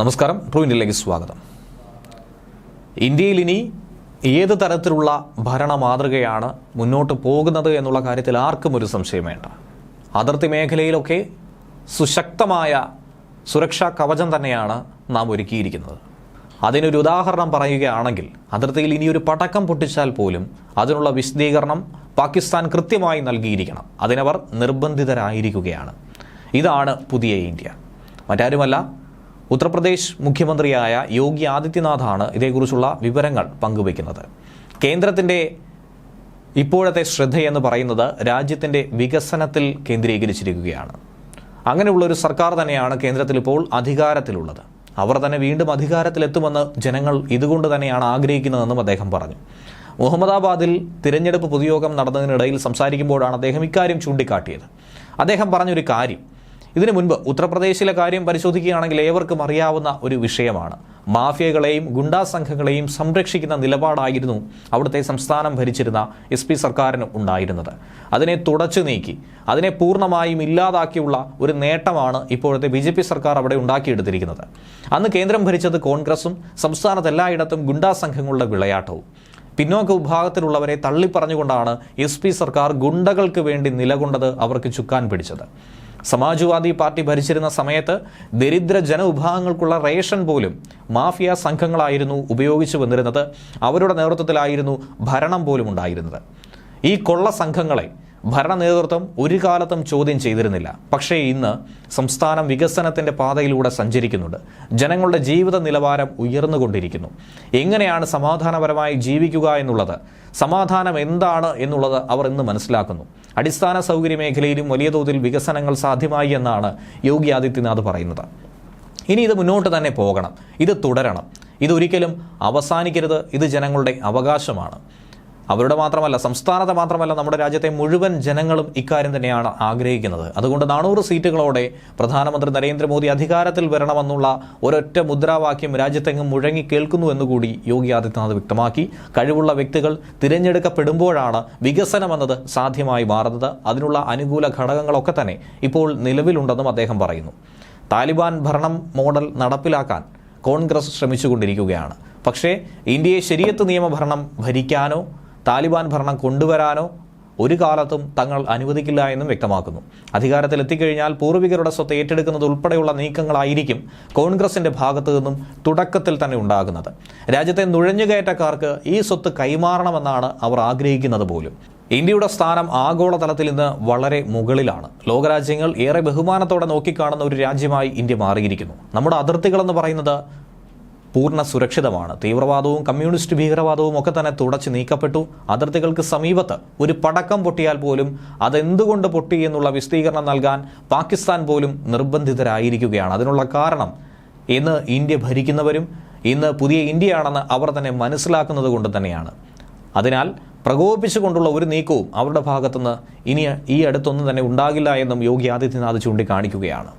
നമസ്കാരം ട്രൂ ഇന്ത്യയിലേക്ക് സ്വാഗതം. ഇന്ത്യയിൽ ഇനി ഏത് തരത്തിലുള്ള ഭരണ മാതൃകയാണ് മുന്നോട്ട് പോകുന്നത് എന്നുള്ള കാര്യത്തിൽ ആർക്കും ഒരു സംശയം വേണ്ട. അതിർത്തി മേഖലയിലൊക്കെ സുശക്തമായ സുരക്ഷാ കവചം തന്നെയാണ് നാം ഒരുക്കിയിരിക്കുന്നത്. അതിനൊരു ഉദാഹരണം പറയുകയാണെങ്കിൽ അതിർത്തിയിൽ ഇനി ഒരു പടക്കം പൊട്ടിച്ചാൽ പോലും അതിനുള്ള വിശദീകരണം പാകിസ്ഥാൻ കൃത്യമായി നൽകിയിരിക്കണം. അതിനവർ നിർബന്ധിതരായിരിക്കുകയാണ്. ഇതാണ് പുതിയ ഇന്ത്യ. മറ്റാരുമല്ല ഉത്തർപ്രദേശ് മുഖ്യമന്ത്രിയായ യോഗി ആദിത്യനാഥാണ് ഇതേക്കുറിച്ചുള്ള വിവരങ്ങൾ പങ്കുവയ്ക്കുന്നത്. കേന്ദ്രത്തിന്റെ ഇപ്പോഴത്തെ ശ്രദ്ധയെന്ന് പറയുന്നത് രാജ്യത്തിന്റെ വികസനത്തിൽ കേന്ദ്രീകരിച്ചിരിക്കുകയാണ്. അങ്ങനെയുള്ള ഒരു സർക്കാർ തന്നെയാണ് കേന്ദ്രത്തിൽ ഇപ്പോൾ അധികാരത്തിലുള്ളത്. അവർ തന്നെ വീണ്ടും അധികാരത്തിലെത്തുമെന്ന് ജനങ്ങൾ ഇതുകൊണ്ട് തന്നെയാണ് ആഗ്രഹിക്കുന്നതെന്നും അദ്ദേഹം പറഞ്ഞു. മുഹമ്മദാബാദിൽ തിരഞ്ഞെടുപ്പ് പൊതുയോഗം നടന്നതിനിടയിൽ സംസാരിക്കുമ്പോഴാണ് അദ്ദേഹം ഇക്കാര്യം ചൂണ്ടിക്കാട്ടിയത്. അദ്ദേഹം പറഞ്ഞൊരു കാര്യം ഇതിനു മുൻപ് ഉത്തർപ്രദേശിലെ കാര്യം പരിശോധിക്കുകയാണെങ്കിൽ ഏവർക്കും അറിയാവുന്ന ഒരു വിഷയമാണ്. മാഫിയകളെയും ഗുണ്ടാ സംഘങ്ങളെയും സംരക്ഷിക്കുന്ന നിലപാടായിരുന്നു അവിടുത്തെ സംസ്ഥാനം ഭരിച്ചിരുന്ന എസ് പി സർക്കാരിന് ഉണ്ടായിരുന്നത്. അതിനെ തുടച്ചു നീക്കി അതിനെ പൂർണമായും ഇല്ലാതാക്കിയുള്ള ഒരു നേട്ടമാണ് ഇപ്പോഴത്തെ ബി ജെ പി സർക്കാർ അവിടെ ഉണ്ടാക്കിയെടുത്തിരിക്കുന്നത്. അന്ന് കേന്ദ്രം ഭരിച്ചത് കോൺഗ്രസും സംസ്ഥാനത്ത് എല്ലായിടത്തും ഗുണ്ടാ സംഘങ്ങളുടെ വിളയാട്ടവും. പിന്നോക്ക വിഭാഗത്തിലുള്ളവരെ തള്ളിപ്പറഞ്ഞുകൊണ്ടാണ് എസ് പി സർക്കാർ ഗുണ്ടകൾക്ക് വേണ്ടി നിലകൊണ്ടത് അവർക്ക് ചുക്കാൻ പിടിച്ചത്. സമാജ്വാദി പാർട്ടി ഭരിച്ചിരുന്ന സമയത്ത് ദരിദ്ര ജനവിഭാഗങ്ങൾക്കുള്ള റേഷൻ പോലും മാഫിയ സംഘങ്ങളായിരുന്നു ഉപയോഗിച്ചു വന്നിരുന്നത്. അവരുടെ നേതൃത്വത്തിലായിരുന്നു ഭരണം പോലും ഉണ്ടായിരുന്നത്. ഈ കൊള്ള സംഘങ്ങളെ ഭരണ നേതൃത്വം ഒരു കാലത്തും ചോദ്യം ചെയ്തിരുന്നില്ല. പക്ഷേ ഇന്ന് സംസ്ഥാനം വികസനത്തിന്റെ പാതയിലൂടെ സഞ്ചരിക്കുന്നുണ്ട്. ജനങ്ങളുടെ ജീവിത നിലവാരം ഉയർന്നുകൊണ്ടിരിക്കുന്നു. എങ്ങനെയാണ് സമാധാനപരമായി ജീവിക്കുക എന്നുള്ളത് സമാധാനം എന്താണ് എന്നുള്ളത് അവർ ഇന്ന് മനസ്സിലാക്കുന്നു. അടിസ്ഥാന സൗകര്യ മേഖലയിലും വലിയ തോതിൽ വികസനങ്ങൾ സാധ്യമായി എന്നാണ് യോഗി ആദിത്യനാഥ് പറയുന്നത്. ഇനി ഇത് മുന്നോട്ട് തന്നെ പോകണം. ഇത് തുടരണം. ഇതൊരിക്കലും അവസാനിക്കരുത്. ഇത് ജനങ്ങളുടെ അവകാശമാണ്. അവരുടെ മാത്രമല്ല സംസ്ഥാനത്തെ മാത്രമല്ല നമ്മുടെ രാജ്യത്തെ മുഴുവൻ ജനങ്ങളും ഇക്കാര്യം തന്നെയാണ് ആഗ്രഹിക്കുന്നത്. അതുകൊണ്ട് നാനൂറ് സീറ്റുകളോടെ പ്രധാനമന്ത്രി നരേന്ദ്രമോദി അധികാരത്തിൽ വരണമെന്നുള്ള ഒരൊറ്റ മുദ്രാവാക്യം രാജ്യത്തെങ്ങും മുഴങ്ങി കേൾക്കുന്നു എന്നുകൂടി യോഗി ആദിത്യനാഥ് വ്യക്തമാക്കി. കഴിവുള്ള വ്യക്തികൾ തിരഞ്ഞെടുക്കപ്പെടുമ്പോഴാണ് വികസനമെന്നത് സാധ്യമായി മാറുന്നത്. അതിനുള്ള അനുകൂല ഘടകങ്ങളൊക്കെ തന്നെ ഇപ്പോൾ നിലവിലുണ്ടെന്നും അദ്ദേഹം പറയുന്നു. താലിബാൻ ഭരണം മോഡൽ നടപ്പിലാക്കാൻ കോൺഗ്രസ് ശ്രമിച്ചുകൊണ്ടിരിക്കുകയാണ്. പക്ഷേ ഇന്ത്യയെ ശരിയത്ത് നിയമഭരണം ഭരിക്കാനോ താലിബാൻ ഭരണം കൊണ്ടുവരാനോ ഒരു കാലത്തും തങ്ങൾ അനുവദിക്കില്ല എന്നും വ്യക്തമാക്കുന്നു. അധികാരത്തിൽ എത്തിക്കഴിഞ്ഞാൽ പൂർവികരുടെ സ്വത്ത് ഏറ്റെടുക്കുന്നത് ഉൾപ്പെടെയുള്ള നീക്കങ്ങളായിരിക്കും കോൺഗ്രസിന്റെ ഭാഗത്തു നിന്നും തുടക്കത്തിൽ തന്നെ ഉണ്ടാകുന്നത്. രാജ്യത്തെ നുഴഞ്ഞുകയറ്റക്കാർക്ക് ഈ സ്വത്ത് കൈമാറണമെന്നാണ് അവർ ആഗ്രഹിക്കുന്നത് പോലും. ഇന്ത്യയുടെ സ്ഥാനം ആഗോളതലത്തിൽ ഇന്ന് വളരെ മുകളിലാണ്. ലോകരാജ്യങ്ങൾ ഏറെ ബഹുമാനത്തോടെ നോക്കിക്കാണുന്ന ഒരു രാജ്യമായി ഇന്ത്യ മാറിയിരിക്കുന്നു. നമ്മുടെ അതിർത്തികളെന്ന് പറയുന്നത് പൂർണ സുരക്ഷിതമാണ്. തീവ്രവാദവും കമ്മ്യൂണിസ്റ്റ് ഭീകരവാദവും ഒക്കെ തന്നെ തുടച്ചു നീക്കപ്പെട്ടു. അതിർത്തികൾക്ക് സമീപത്ത് ഒരു പടക്കം പൊട്ടിയാൽ പോലും അതെന്തുകൊണ്ട് പൊട്ടി എന്നുള്ള വിശദീകരണം നൽകാൻ പാകിസ്ഥാൻ പോലും നിർബന്ധിതരായിരിക്കുകയാണ്. അതിനുള്ള കാരണം ഇന്ന് ഇന്ത്യ ഭരിക്കുന്നവരും ഇന്ന് പുതിയ ഇന്ത്യയാണെന്ന് അവർ തന്നെ മനസ്സിലാക്കുന്നത് കൊണ്ട് തന്നെയാണ്. അതിനാൽ പ്രകോപിപ്പിച്ചുകൊണ്ടുള്ള ഒരു നീക്കവും അവരുടെ ഭാഗത്തുനിന്ന് ഇനി ഈ അടുത്തൊന്നും തന്നെ ഉണ്ടാകില്ല എന്നും യോഗി ആദിത്യനാഥ് ചൂണ്ടിക്കാണിക്കുകയാണ്.